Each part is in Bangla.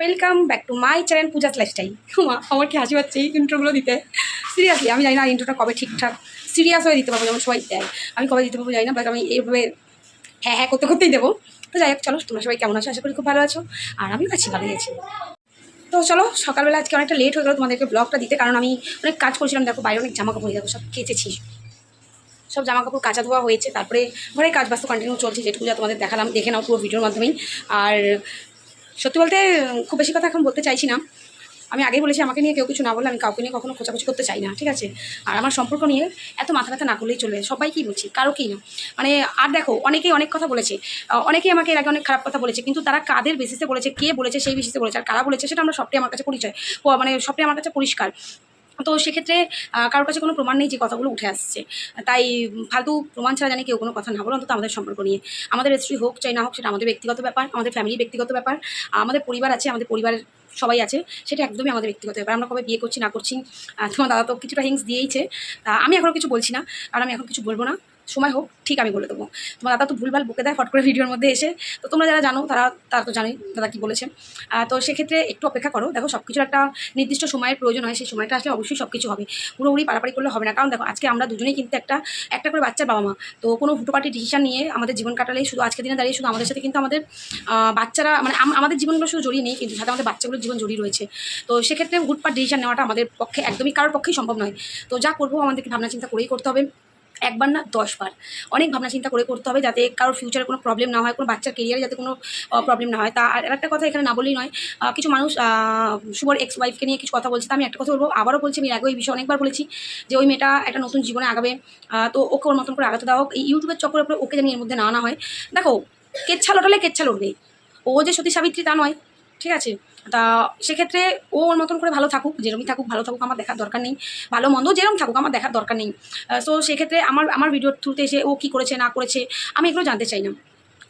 Welcome back to my channel Pooja's lifestyle মা আমার কি হাসি পাচ্ছে এই ইন্ট্রোগুলো দিতে। সিরিয়াসলি আমি জানি না ইন্ট্রোটা কবে ঠিকঠাক সিরিয়াস হয়ে দিতে পারব, যেমন সবাই দেয়। আমি কবে দিতে পারব জানি না বাট আমি এইভাবে হ্যাঁ হ্যাঁ করতে করতেই দেবো। তো যাই হোক, চলো, তোমরা সবাই কেমন আছো? আশা করি খুব ভালো আছো, আর আমিও আছি, ভালোই আছি। তো চলো, সকালবেলা আজকে অনেকটা লেট হয়ে গেলো তোমাদেরকে ব্লগটা দিতে, কারণ আমি অনেক কাজ করছিলাম, দেখো বাইরে অনেক জামা কাপড় দেখো, সব কেচেছি। সব জামা কাপড় কাচা ধোয়া হয়েছে, তারপরে ঘরে কাজ বাস্তু কন্টিনিউ চলছে, যেটুকু যা তোমাদের দেখালাম, দেখে নাও পুরো ভিডিওর মাধ্যমেই। আর সত্যি বলতে খুব বেশি কথা এখন বলতে চাইছি না। আমি আগেই বলেছি, আমাকে নিয়ে কেউ কিছু না বলে আমি কাউকে নিয়ে কখনো খোঁচাখুচি করতে চাই না, ঠিক আছে? আর আমার সম্পর্ক নিয়ে এত মাথা ব্যথা না করলেই চলবে কী বলছি, কারোকেই না। মানে আর দেখো, অনেকেই অনেক কথা বলেছে অনেকেই আমাকে এর আগে অনেক খারাপ কথা বলেছে, কিন্তু তারা কাদের বেসিসে বলেছে, কে বলেছে, সেই বেসিসে বলেছে, আর কারা বলেছে, সেটা আমরা সবটাই আমার কাছে পরিচয়। মানে সবটাই আমার কাছে পরিষ্কার। তো সেক্ষেত্রে কারোর কাছে কোনো প্রমাণ নেই যে কথাগুলো উঠে আসছে। তাই ফালতু প্রমাণ ছাড়া জানি কেউ কোনো কথা না বলো, অন্তত আমাদের সম্পর্ক নিয়ে। আমাদের স্ত্রী হোক চাই না হোক, সেটা আমাদের ব্যক্তিগত ব্যাপার, আমাদের ফ্যামিলির ব্যক্তিগত ব্যাপার, আমাদের পরিবার আছে, আমাদের পরিবারের সবাই আছে, সেটা একদমই আমাদের ব্যক্তিগত ব্যাপার। আমরা কবে বিয়ে করছি, না করছি তোমার দাদা তো কিছুটা হিংস দিয়েইছে। আমি এখনও কিছু বলছি না, আর আমি এখন কিছু বলব না। সময় হোক, ঠিক আমি বলে দেবো। তোমার দাদা তো ভুলভাল বকে দেয় ফট করে ভিডিওর মধ্যে এসে। তো তোমরা যারা জানো, তারা তারা তো জানোই দাদা কী বলেছে। তো সেক্ষেত্রে একটু অপেক্ষা করো। দেখো সব কিছুর একটা নির্দিষ্ট সময়ের প্রয়োজন হয়। সেই সময়টা আসলে অবশ্যই সব কিছু হবে। পুরোপুরি পারাপারি করলে হবে না। কারণ দেখো, আজকে আমরা দুজনেই কিন্তু একটা একটা করে বাচ্চার বাবা মা। তো কোনো হুটোপাটি ডিসিশন নিয়ে আমাদের জীবন কাটালেই শুধু আজকের দিনে দাঁড়িয়ে শুধু আমাদের সাথে কিন্তু আমাদের বাচ্চারা মানে আম- আমাদের জীবনগুলো শুধু জড়িয়ে নেই, কিন্তু সাথে আমাদের বাচ্চাগুলোর জীবন জড়িয়ে রয়েছে। তো সেক্ষেত্রে হুটপাট ডিসিশন নেওয়াটা আমাদের পক্ষে একদমই, কারোর পক্ষেই সম্ভব নয়। তো যা করব, আমাদেরকে ভাবনা চিন্তা করেই করতে হবে। একবার না দশবার। অনেক ভাবনা চিন্তা করে করতে হবে যাতে কারোর ফিউচারে কোনো প্রবলেম না হয়, কোনো বাচ্চার কেরিয়ারে যাতে কোনো প্রবলেম না হয়। তা আর একটা কথা এখানে না বললেই নয় কিছু মানুষ শুভর এক্স ওয়াইফকে নিয়ে কিছু কথা বলছে। আমি একটা কথা বলব, আবারও বলছি, আমি আগেও ওই বিষয়ে অনেকবার বলেছি যে ওই মেয়েটা একটা নতুন জীবনে আগাবে তো ওকে ওর মতন করে আগাতে দাও এই ইউটিউবের চক্করের উপরে ওকে জানি এর মধ্যে না আনা হয়। দেখো, কেচ্ছা লোটালে কেচ্ছা লড়বে ও যে সতী সাবিত্রী তা নয়, ঠিক আছে? তা সেক্ষেত্রে ও ওর মতন করে ভালো থাকুক, যেরমই থাকুক, ভালো থাকুক আমার দেখার দরকার নেই। ভালো মন্দ যেরকম থাকুক আমার দেখার দরকার নেই। সো সেক্ষেত্রে আমার আমার ভিডিওর থ্রুতে এসে ও কী করেছে, না করেছে, আমি এগুলো জানতে চাই না।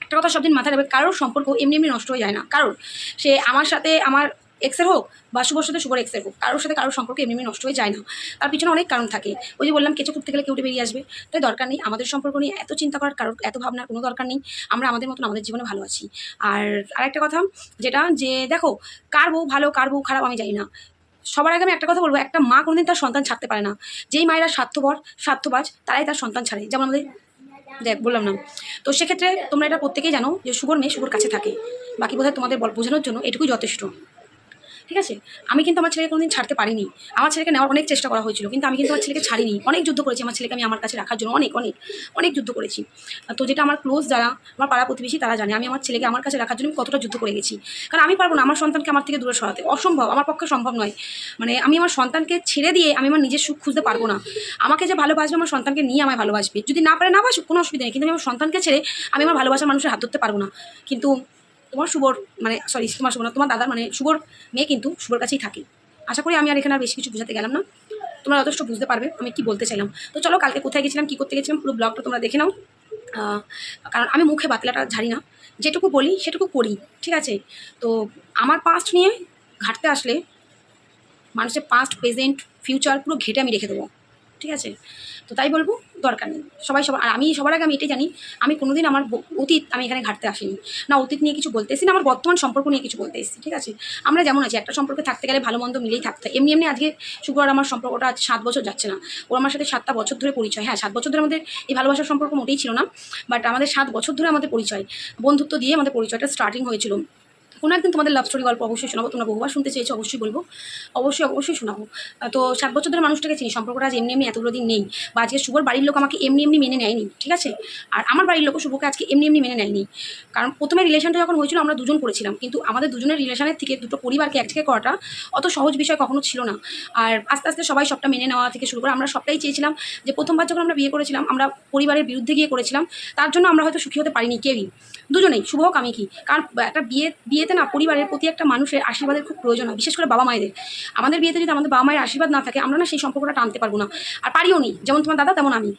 একটা কথা সব দিন মাথায় রাখবে, কারোর সম্পর্ক এমনি এমনি নষ্ট হয়ে যায় না। কারোর, সে আমার সাথে, আমার এক্সের হোক বা শুভর সাথে শুভর এক্সের হোক, কারোর সাথে কারোর সম্পর্ক এমনি নষ্ট হয়ে যায় না। তার পিছনে অনেক কারণ থাকে। ওই যে বললাম, কেঁচো কুটতে গেলে কেউটে বেরিয়ে আসবে। তাই দরকার নেই। আমাদের সম্পর্ক নিয়ে এত চিন্তা করার কারোর এত ভাবনার কোনো দরকার নেই। আমরা আমাদের মতন আমাদের জীবনে ভালো আছি। আর আরেকটা কথা, যেটা যে দেখো, কার বউ ভালো, কার বউ খারাপ আমি জানি না। সবার আগে আমি একটা কথা বলব, একটা মা কোনোদিন তার সন্তান ছাড়তে পারে না। যেই মায়েরা স্বার্থপর, স্বার্থবাজ, তারাই তার সন্তান ছাড়ে। যেমন আমাদের, দেখ, বললাম না। তো সেক্ষেত্রে তোমরা এটা প্রত্যেকেই জানো যে শুভর মেয়ে শুভর কাছে থাকে। বাকি বোধহয় তোমাদের বল বোঝানোর জন্য এটুকুই যথেষ্ট। ঠিক আছে? আমি কিন্তু আমার ছেলেকে কোনোদিন ছাড়তে পারিনি। আমার ছেলেকে নেওয়ার অনেক চেষ্টা করা হয়েছিল, কিন্তু আমি কিন্তু আমার ছেলেকে ছাড়িনি। অনেক যুদ্ধ করেছি আমার ছেলেকে আমি আমার কাছে রাখার জন্য, অনেক অনেক অনেক যুদ্ধ করেছি। তো যেটা আমার ক্লোজ যারা, আমার পাড়া প্রতিবেশী তারা জানে, আমি আমার ছেলেকে আমার কাছে রাখার জন্য কতটা যুদ্ধ করে গেছি। কারণ আমি পারব না, আমার সন্তানকে আমার থেকে দূরে সরাতে। অসম্ভব, আমার পক্ষে সম্ভব নয়। মানে আমি আমার সন্তানকে ছেড়ে দিয়ে আমি আমার নিজের সুখ খুঁজতে পারব না। আমাকে যে ভালোবাসবে, আমার সন্তানকে নিয়ে আমায় ভালোবাসবে। যদি না পারে, না বাসুক, কোনো অসুবিধা নেই। কিন্তু আমি আমার সন্তানকে ছেড়ে আমি আমার ভালোবাসার মানুষের হাত ধরতে পারব না। কিন্তু তোমার শুভর মানে সরি তোমার শুভ না তোমার দাদার মানে শুভর মেয়ে কিন্তু শুভর কাছেই থাকে। আশা করি আমি আর এখানে আর বেশি কিছু বোঝাতে গেলাম না। তোমরা যথেষ্ট বুঝতে পারবে আমি কি বলতে চাইলাম। তো চলো, কালকে কোথায় গেছিলাম, কী করতে গেছিলাম, পুরো ব্লগটা তোমরা দেখে নাও। কারণ আমি মুখে বাতলাটা ঝাড়ি না। যেটুকু বলি, সেটুকু করি, ঠিক আছে? তো আমার পাস্ট নিয়ে ঘাটতে আসলে মানুষের পাস্ট প্রেজেন্ট ফিউচার পুরো ঘেটে আমি রেখে দেবো। ঠিক আছে? তো তাই বলব, দরকার নেই। সবাই সবার, আর আমি সবার আগে আমি এটাই জানি, আমি কোনোদিন আমার অতীত আমি এখানে ঘাটতে আসিনি। না, অতীত নিয়ে কিছু বলতে এসেছি, না, আমার বর্তমান সম্পর্ক নিয়ে কিছু বলতে এসেছি, ঠিক আছে? আমরা যেমন আছি, একটা সম্পর্কে থাকতে গেলে ভালো মন্দ মিলেই থাকতে হয়। এমনি এমনি আজকে শুক্র আমার সম্পর্কটা আজ সাত বছর যাচ্ছে না। ও আমার সাথে সাতটা বছর ধরে পরিচয় হ্যাঁ সাত বছর ধরে আমাদের এই ভালোবাসার সম্পর্ক মোটেই ছিল না বাট আমাদের সাত বছর ধরে আমাদের পরিচয়। বন্ধুত্ব দিয়ে আমাদের পরিচয়টা স্টার্টিং হয়েছিল। কোনো একদিন তোমাদের লাভ স্টোরি গল্প অবশ্যই শোনাবো। তোমরা বহুবার শুনতে চেয়েছো, অবশ্যই বলব। অবশ্যই অবশ্যই শোনাবো। তো সাত বছর ধরে মানুষটাকে চিনি, সম্পর্কটা আজ এমনি এমনি এতগুলো দিন নেই। বা আজকে শুভর বাড়ির লোক আমাকে এমনি এমনি মেনে নেয়নি, ঠিক আছে? আর আমার বাড়ির লোক শুভকে আজকে এমনি এমনি মেনে নেয়নি। কারণ প্রথমে রিলেশনটা যখন হয়েছিল, আমরা দুজন করেছিলাম কিন্তু আমাদের দুজনের রিলেশনের থেকে দুটো পরিবারকে এক একসাথে করাটা অত সহজ বিষয় কখনো ছিল না। আর আস্তে আস্তে সবাই সবটা মেনে নেওয়া থেকে শুরু করে, আমরা সবটাই চেয়েছিলাম যে প্রথমবার যখন আমরা বিয়ে করেছিলাম, আমরা পরিবারের বিরুদ্ধে গিয়ে করেছিলাম, তার জন্য আমরা হয়তো সুখী হতে পারিনি, কেউই। দুজনেই, শুভ হোক, আমি কি। কারণ একটা বিয়ে বিয়ে বিয়েতে না পরিবারের প্রতি একটা মানুষের আশীর্বাদের খুব প্রয়োজন হয়, বিশেষ করে বাবা মায়েদের। আমাদের বিয়েতে যদি আমাদের বাবা মায়ের আশীর্বাদ না থাকে, আমরা না সেই সম্পর্কটা টানতে পারব না। আর পারিও নি, যেমন তোমার দাদা, তেমন আমি।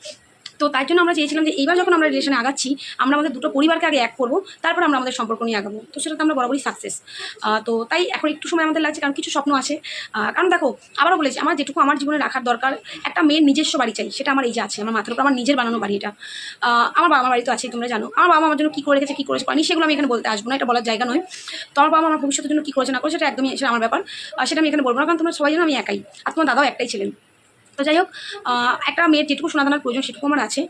তো তাই জন্য আমরা চেয়েছিলাম যে এইবার যখন আমরা রিলেশনে আগাচ্ছি, আমরা আমাদের দুটো পরিবারকে আগে এক করব, তারপর আমরা আমাদের সম্পর্ক নিয়ে আগাবো। তো সেটা তো আমরা বরাবরই সাকসেস তো তাই এখন একটু সময় আমাদের লাগছে, কারণ কিছু স্বপ্ন আছে। কারণ দেখো, আবারও বলেছি, আমার যেটুকু আমার জীবনে রাখার দরকার, একটা মেয়ের নিজস্ব বাড়ি চাই, সেটা আমার এই যে আছে, আমার মাথার উপর, আমার নিজের বানানো বাড়ি এটা। আমার বাবা মা বাড়ি তো আছে তোমরা জানো। আমার বাবা আমার জন্য কী করে রেখেছে, কী করেছে আমি সেগুলো আমি এখানে বলতে আসব না, এটা বলার জায়গা নয়। তো আমার বাবা আমার ভবিষ্যতের জন্য কী করেছে, না করেছে, সেটা একদমই, সেটা আমার ব্যাপার। সেটা আমি এখানে বলব না, কারণ তোমরা সবাই জানো আমি একাই, আর তোমার দাদাও একটাই ছিলেন। তো যাই হোক একটা মেয়ের যেটুকু সোনাদানার প্রয়োজন সেটুকু আমার আছে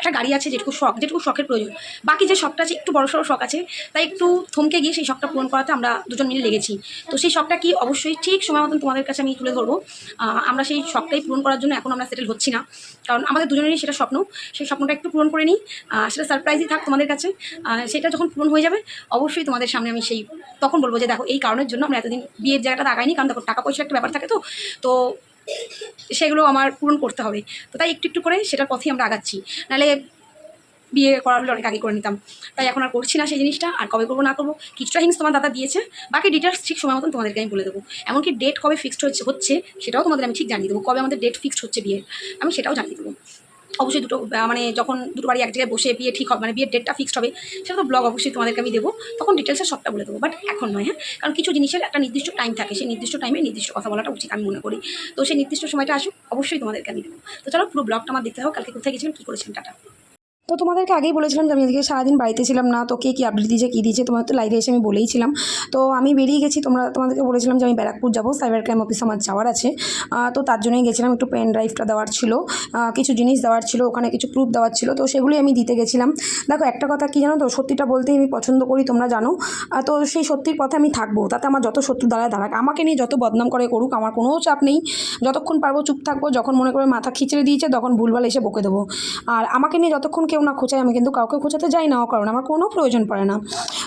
একটা গাড়ি আছে যেটুকু শখ, যেটুকু শখের প্রয়োজন। বাকি যে শখটা আছে, একটু বড় সড়ো শখ আছে, তাই একটু থমকে গিয়ে সেই শখটা পূরণ করাতে আমরা দুজন মিলে লেগেছি। তো সেই শখটা কি? অবশ্যই ঠিক সময় মতন তোমাদের কাছে আমি তুলে ধরবো। আমরা সেই শখটাই পূরণ করার জন্য এখন আমরা সেটেল হচ্ছি না। কারণ আমাদের দুজনেরই সেটা স্বপ্ন। সেই স্বপ্নটা একটু পূরণ করে নিই। সেটা সারপ্রাইজই থাক তোমাদের কাছে। সেটা যখন পূরণ হয়ে যাবে, অবশ্যই তোমাদের সামনে আমি সেই, তখন বলব যে দেখো, এই কারণের জন্য আমরা এতদিন বিয়ের জায়গাটা আগাইনি। কারণ দেখো, টাকা পয়সার একটা ব্যাপার থাকে তো। তো সেগুলো আমার পূরণ করতে হবে। তো তাই একটু একটু করে সেটার পথেই আমরা আগাচ্ছি। নাহলে বিয়ে করার হলে অনেক আগে করে নিতাম। তাই এখন আর করছি না সেই জিনিসটা, আর কবে করব না করব, কিছুটা হিংস তোমার দাদা দিয়েছে। বাকি ডিটেলস ঠিক সময় মতন তোমাদেরকে আমি বলে দেবো। এমনকি ডেট কবে ফিক্সড হচ্ছে হচ্ছে, সেটাও তোমাদের আমি ঠিক জানিয়ে দেবো। কবে আমাদের ডেট ফিক্সড হচ্ছে বিয়ের, আমি সেটাও জানিয়ে দেবো। অবশ্যই দুটো মানে যখন দুটো বাড়ি এক জায়গায় বসে বিয়ে ঠিক হবে মানে বিয়ের ডেটটা ফিক্সড হবে, সেটা তো ব্লগ অবশ্যই তোমাদেরকে আমি দেবো। তখন ডিটেলসে সবটা বলে দেবো বাট এখন নয় হ্যাঁ? কারণ কিছু জিনিসের একটা নির্দিষ্ট টাইম থাকে, সেই নির্দিষ্ট টাইমে নির্দিষ্ট কথা বলাটা উচিত আমি মনে করি। তো সেই নির্দিষ্ট সময়টা আসুক, অবশ্যই তোমাদেরকে আমি দেবো। তো চলো পুরো ব্লগটা আমার দেখতে হবে কালকে কোথায় গেছিলাম, কী করেছিলাম, টাটা। তো তোমাদেরকে আগেই বলেছিলাম যে আমি আজকে সারাদিন বাড়িতে ছিলাম না, তো কে কী আপডেট দিয়েছে, কী দিয়েছে, তোমাদের তো লাইভে এসে আমি বলেইছিলাম। তো আমি বেরিয়ে গেছি, তোমরা, তোমাদেরকে বলেছিলাম যে আমি ব্যারাকপুর যাব সাইবার ক্রাইম অফিস আমার যাওয়ার আছে। তো তার জন্যই গেছিলাম, একটু পেন ড্রাইভটা দেওয়ার ছিল কিছু জিনিস দেওয়ার ছিল, ওখানে কিছু প্রুফ দেওয়ার ছিল, তো সেগুলোই আমি দিতে গেছিলাম। দেখো, একটা কথা কি জানো তো, সত্যিটা বলতেই আমি পছন্দ করি, তোমরা জানো। তো সেই সত্যির পথে আমি থাকব, তাতে আমার যত শত্রু দাঁড়ায় দাঁড়াক, আমাকে নিয়ে যত বদনাম করে করুক, আমার কোনো চাপ নেই। যতক্ষণ পারব চুপ থাকব, যখন মনে করে মাথা খিচড়ে দিয়েছে, তখন ভুলভাল এসে বকে দেবো। আর আমাকে নিয়ে যতক্ষণ কেউ না খোঁচায়, আমি কিন্তু কাউকে খোঁচাতে যাই না, কারণ আমার কোনো প্রয়োজন পড়ে না।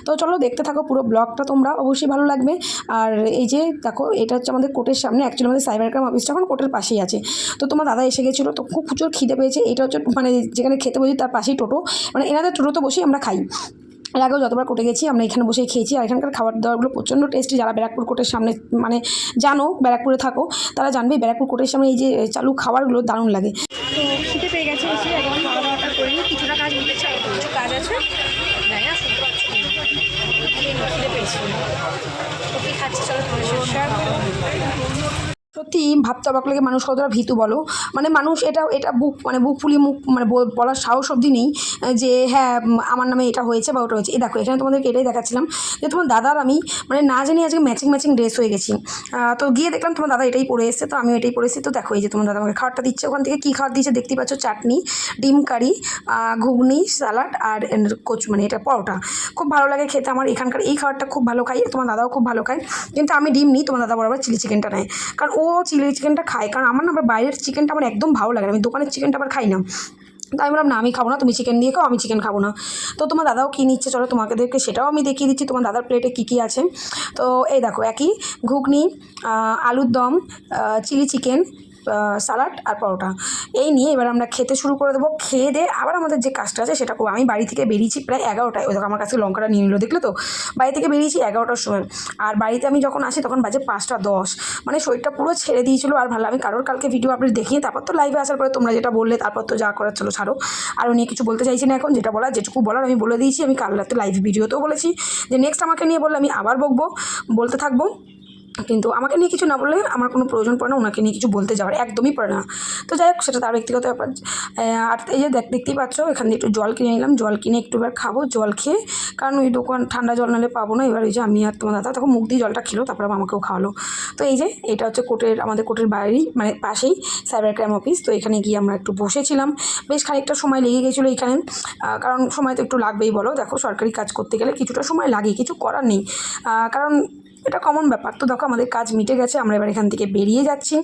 তো চলো দেখতে থাকো পুরো ব্লগটা তোমরা, অবশ্যই ভালো লাগবে। আর এই যে দেখো, এটা হচ্ছে আমাদের কোর্টের সামনে অ্যাকচুয়ালি আমাদের সাইবার ক্রাইম অফিসটা এখন কোর্টের পাশেই আছে। তো তোমার দাদা এসে গেছিল, তো খুব প্রচুর খিদে পেয়েছে। এটা হচ্ছে মানে যেখানে খেতে বসি তার পাশেই টোটো। মানে এনাদের টোটোতে বসেই আমরা খাই। এর আগেও যতবার কোর্টে গেছি, আমরা এখানে বসেই খেয়েছি। আর এখানকার খাবার দাবারগুলো প্রচণ্ড টেস্টি যারা ব্যারাকপুর কোর্টের সামনে মানে জানো, ব্যারাকপুরে থাকো, তারা জানবে ব্যারাকপুর কোর্টের সামনে এই যে চালু খাবারগুলো দারুণ লাগে। তো খিদে পেয়ে গেছে, এসে একদম খাওয়া দাওয়াটা করে নিই কিছুটা কাজ মিটেছে আর কিছু কাজ আছে জানি না শুনতে পাচ্ছি কি না। খিদে পেয়েছি কফি খাচ্ছি চলো তোমার সাথে শেয়ার সত্যি ভাবতে অবাক লাগে মানুষ কতটা ভীতু বলো? মানে মানুষ এটা এটা বুক মানে বুক ফুলিয়ে মুখ মানে বল- বলার সাহস অবধি নেই, যে হ্যাঁ আমার নামে এটা হয়েছে বা ওটা হয়েছে। এই দেখো, এখানে তোমাদেরকে এটাই দেখাচ্ছিলাম যে তোমার দাদার আমি মানে না জানি আজকে ম্যাচিং ম্যাচিং ড্রেস হয়ে গেছি। তো গিয়ে দেখলাম তোমার দাদা এটাই পরে এসেছে, তো আমিও এটাই পরে এসেছি। তো দেখো, এই যে তোমার দাদা আমাকে খাবারটা দিচ্ছে। ওখান থেকে কী খাবার দিয়েছে দেখতেই পাচ্ছ? চাটনি, ডিম কারি ঘুগনি স্যালাড আর কচু মানে এটা পরোটা। খুব ভালো লাগে খেতে আমার এখানকার এই খাবারটা খুব ভালো খাই, তোমার দাদাও খুব ভালো খায়। কিন্তু আমি ডিম নিই, তোমার দাদা বরাবর চিলি চিকেনটা নেয়। কারণ ও চিলি চিকেনটা খাই। কারণ আমার না আবার বাইরের চিকেনটা আমার একদম ভালো লাগে না। আমি দোকানের চিকেনটা আবার খাই না। তো আমি বললাম না, আমি খাব না, তুমি চিকেন দিয়ে খাও, আমি চিকেন খাব না। তো তোমার দাদাও কী নিচ্ছে, চলো তোমাদেরকে সেটাও আমি দেখিয়ে দিচ্ছি। তোমার দাদার প্লেটে কী কী আছে? তো এই দেখো, একই ঘুগনি আলুর দম চিলি চিকেন সালাড আর পরোটা। এই নিয়ে এবার আমরা খেতে শুরু করে দেবো। খেয়ে দিয়ে আবার আমাদের যে কাজটা আছে সেটা আমি বাড়ি থেকে বেরিয়েছি প্রায় এগারোটায়। ওই দেখো আমার কাছে লঙ্কাটা নিয়ে নিল, দেখলে তো? বাড়ি থেকে বেরিয়েছি এগারোটার সময়। আর বাড়িতে আমি যখন আসি তখন বাজে পাঁচটা দশ। মানে শরীরটা পুরো ছেড়ে দিয়েছিল। আর ভালো আমি কারোর কালকে ভিডিও আপলোড দেখিয়ে তারপর তো লাইভে আসার পরে তোমরা যেটা বললে তারপর তো যা করার চলো ছাড়ো। আর উনি কিছু বলতে চাইছি না এখন। যেটা বলার, যেটুকু বলার আমি বলে দিয়েছি। আমি কাল রাতে লাইভ ভিডিওতেও বলেছি। যে নেক্সট আমাকে নিয়ে বললে আমি আবার বকবো। বলতে থাকব। কিন্তু আমাকে নিয়ে কিছু না বললে আমার কোনো প্রয়োজন পড়ে না, ওনাকে নিয়ে কিছু বলতে যাওয়ার একদমই পড়ে না। তো যাই হোক, সেটা তার ব্যক্তিগত ব্যাপার। আর এই যে দেখ- দেখতেই পাচ্ছ, এখান দিয়ে একটু জল কিনে নিলাম। জল কিনে একটু এবার খাব, জল খেয়ে। কারণ ওই দোকান, ঠান্ডা জল নালে পাবো না। এবার ওই যে আমি আর তোমার দাদা তখন মুখ দিয়ে জলটা খেলো, তারপর আমাকেও খাওয়ালো। তো এই যে, এটা হচ্ছে কোর্টের আমাদের কোর্টের বাইরেই মানে পাশেই সাইবার ক্রাইম অফিস। তো এখানে গিয়ে আমরা একটু বসেছিলাম। বেশ খানিকটা সময় লেগে গেছিল এখানে। কারণ সময় তো একটু লাগবেই বলো। দেখো, সরকারি কাজ করতে গেলে কিছুটা সময় লাগে, কিছু করার নেই। কারণ এটা কমন ব্যাপার। তো দেখো আমাদের কাজ মিটে গেছে, আমরা এবার এখান থেকে বেরিয়ে যাচ্ছি।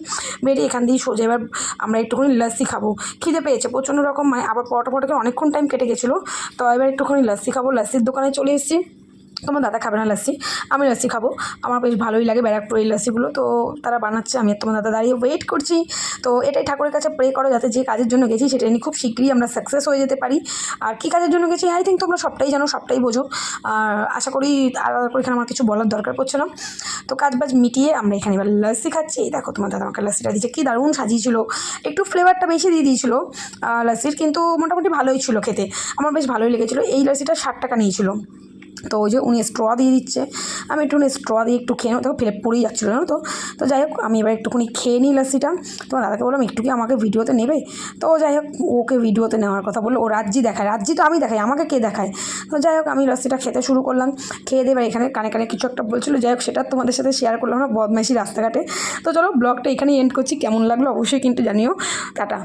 বেরিয়ে এখান দিয়ে সোজা এবার আমরা একটুখানি লাস্সি খাব। খিদে পেয়েছে, প্রচণ্ড রকম মানে আবার পরোটা ফটোকে অনেকক্ষণ টাইম কেটে গেছিল। তো এবার একটুখানি লাস্সি খাব লাস্সির দোকানে চলে এসেছি। তোমার দাদা খাবে না লাসি? আমি লাসি খাব। আমার বেশ ভালোই লাগে ব্যারাকপুর এই লাসিগুলো। তো তারা বানাচ্ছে, আমি আর তোমার দাদা দাঁড়িয়ে ওয়েট করছি। তো এটাই ঠাকুরের কাছে প্রে করো, যাতে যে কাজের জন্য গেছি সেটা নিয়ে খুব শীঘ্রই আমরা সাকসেস হয়ে যেতে পারি। আর কী কাজের জন্য গেছি? আই থিঙ্ক তোমরা সবটাই জানো, সবটাই বোঝো। আর আশা করি আলাদা করে এখানে আমার কিছু বলার দরকার পড়ছে না। তো কাজ বাজ মিটিয়ে আমরা এখানে এবার লাসি খাচ্ছি। এই দেখো তোমার দাদা আমাকে লাসিটা দিয়েছে। কী দারুণ সাজিয়েছিল। একটু ফ্লেভারটা বেশি দিয়ে দিয়েছিল লাসির, কিন্তু মোটামুটি ভালোই ছিল খেতে। আমার বেশ ভালোই লেগেছিলো। এই লাসিটা ষাট টাকা নিয়েছিল। তো ওই যে উনি স্ট্র দিয়ে দিচ্ছে। আমি একটু স্ট্র দিয়ে একটু খেয়ে নেব। ফেলে পড়েই যাচ্ছিল, জানো তো? তো যাই হোক, আমি এবার একটুখানি খেয়ে নিই লাসিটা। তোমার দাদাকে বললাম, একটু কি আমাকে ভিডিওতে নেবে? তো যাই হোক, ওকে ভিডিওতে নেওয়ার কথা বলল। ও রাজ্যি দেখায় রাজ্যি তো আমি দেখাই, আমাকে কে দেখায়? তো যাই হোক, আমি লাসিটা খেতে শুরু করলাম। খেয়ে দিয়ে এবার এখানে কানে কানে কিছু একটা বলছিলো। যাই হোক, সেটা তোমাদের সাথে শেয়ার করলাম না, বদমাইশি রাস্তাঘাটে। তো চলো ব্লগটা এখানেই এন্ড করছি। কেমন লাগল অবশ্যই কিন্তু জানিও। টাটা।